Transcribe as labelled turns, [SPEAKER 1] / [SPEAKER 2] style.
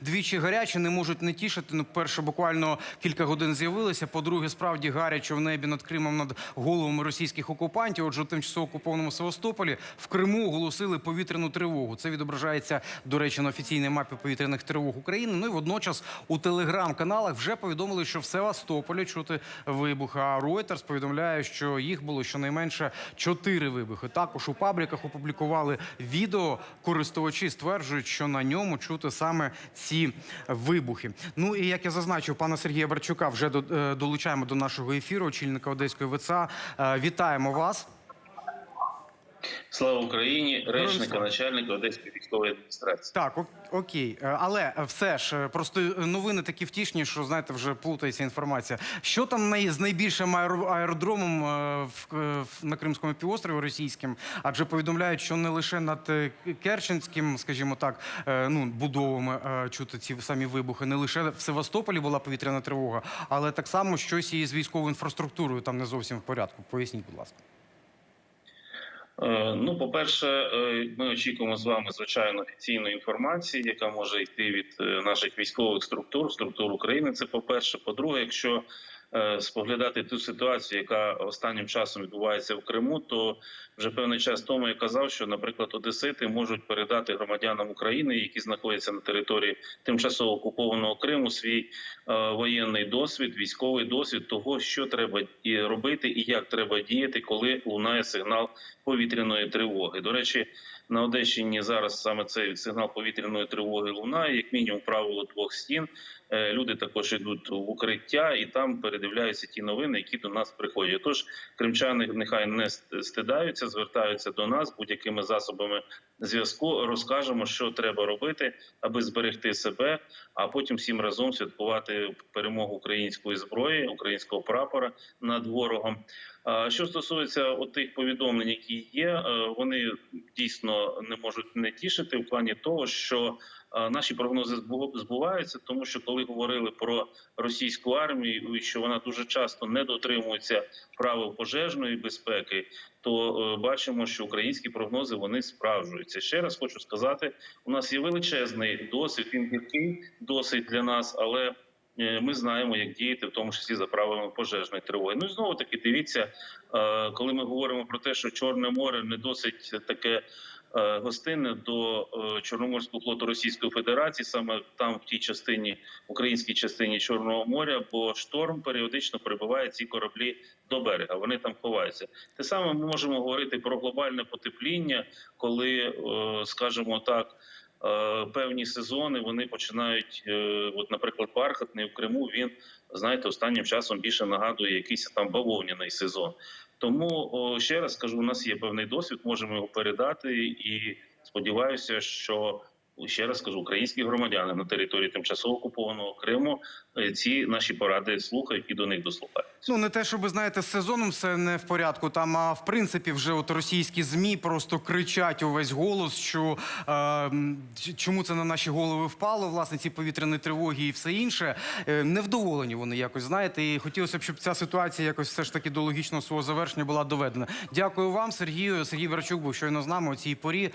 [SPEAKER 1] Двічі гарячі, не можуть не тішити. Ну, перше, буквально кілька годин з'явилися. По-друге, справді гаряче в небі над Кримом над головами російських окупантів. Отже, у тимчасово окупованому Севастополі в Криму оголосили повітряну тривогу. Це відображається, до речі, на офіційній мапі повітряних тривог України. Ну і водночас у телеграм-каналах вже повідомили, що в Севастополі чути вибухи. А Reuters повідомляє, що їх було щонайменше чотири вибухи. Також у пабліках опублікували відео. Користувачі стверджують, що на ньому чути саме ці вибухи. Ну і як я зазначив, пана Сергія Барчука вже е, долучаємо до нашого ефіру, очільника Одеської ВЦА. Е, Вітаємо вас.
[SPEAKER 2] Слава Україні, речника, начальника Одеської військової адміністрації.
[SPEAKER 1] Так, окей, Е, але е, все ж е, просто новини такі втішні, що знаєте, вже плутається інформація. Що там з найбільшим аеро- аеродромом на Кримському півострові російським? Адже повідомляють, що не лише над Керченським, скажімо так, ну будовами чути ці самі вибухи, не лише в Севастополі була повітряна тривога, але так само щось і з військовою інфраструктурою там не зовсім в порядку. Поясніть, будь ласка.
[SPEAKER 2] Е, Ну, по-перше, е, ми очікуємо з вами звичайно офіційної інформації, яка може йти від е, наших військових структур, структур України. Це по-перше. По-друге, якщо е, споглядати ту ситуацію, яка останнім часом відбувається в Криму, то вже певний час тому я казав, що, наприклад, Одесити можуть передати громадянам України, які знаходяться на території тимчасово окупованого Криму, свій е, воєнний досвід, військовий досвід того, що треба і робити, і як треба діяти, коли лунає сигнал повітряної тривоги. До речі, на Одещині зараз саме цей сигнал повітряної тривоги лунає, як мінімум правило двох стін. Е, Люди також йдуть в укриття і там передивляються ті новини, які до нас приходять. Тож кримчани нехай не стидаються, звертаються до нас будь-якими засобами зв'язку. Розкажемо, що треба робити, аби зберегти себе, а потім всім разом святкувати перемогу української зброї, українського прапора над ворогом. Що стосується тих повідомлень, які є, е, вони дійсно не можуть не тішити в плані того, що е, наші прогнози збу- збуваються, тому що коли говорили про російську армію, і що вона дуже часто не дотримується правил пожежної безпеки, то е, бачимо, що українські прогнози вони справджуються. Ще раз хочу сказати: у нас є величезний досвід, він гіркий досить для нас, але е, ми знаємо, як діяти, в тому числі за правилами пожежної тривоги. Ну і знову таки дивіться, коли ми говоримо про те, що Чорне море не досить таке. Е, Гостинне до е, Чорноморського флоту Російської Федерації, саме там, в тій частині, українській частині Чорного моря, бо шторм періодично прибиває ці кораблі до берега. Вони там ховаються. Те саме ми можемо говорити про глобальне потепління, коли, е, скажімо так, певні сезони вони починають, е, от, наприклад, бархатний в Криму. Він знаєте, останнім часом більше нагадує якийсь там бавовняний сезон. Тому ще раз кажу, у нас є певний досвід, можемо його передати, і сподіваюся, що ще раз кажу, українські громадяни на території тимчасово окупованого Криму е, ці наші поради слухають і до них дослухаються.
[SPEAKER 1] Ну не те, щоб знаєте, з сезоном все не в порядку. Там а в принципі вже от російські змі просто кричать увесь голос, що е, чому це на наші голови впало, власне, ці повітряні тривоги і все інше. Е, невдоволені вони якось знаєте. І хотілося б, щоб ця ситуація якось все ж таки до логічного свого завершення була доведена. Дякую вам, Сергію. Сергій Верчук був щойно з нами у цій порі.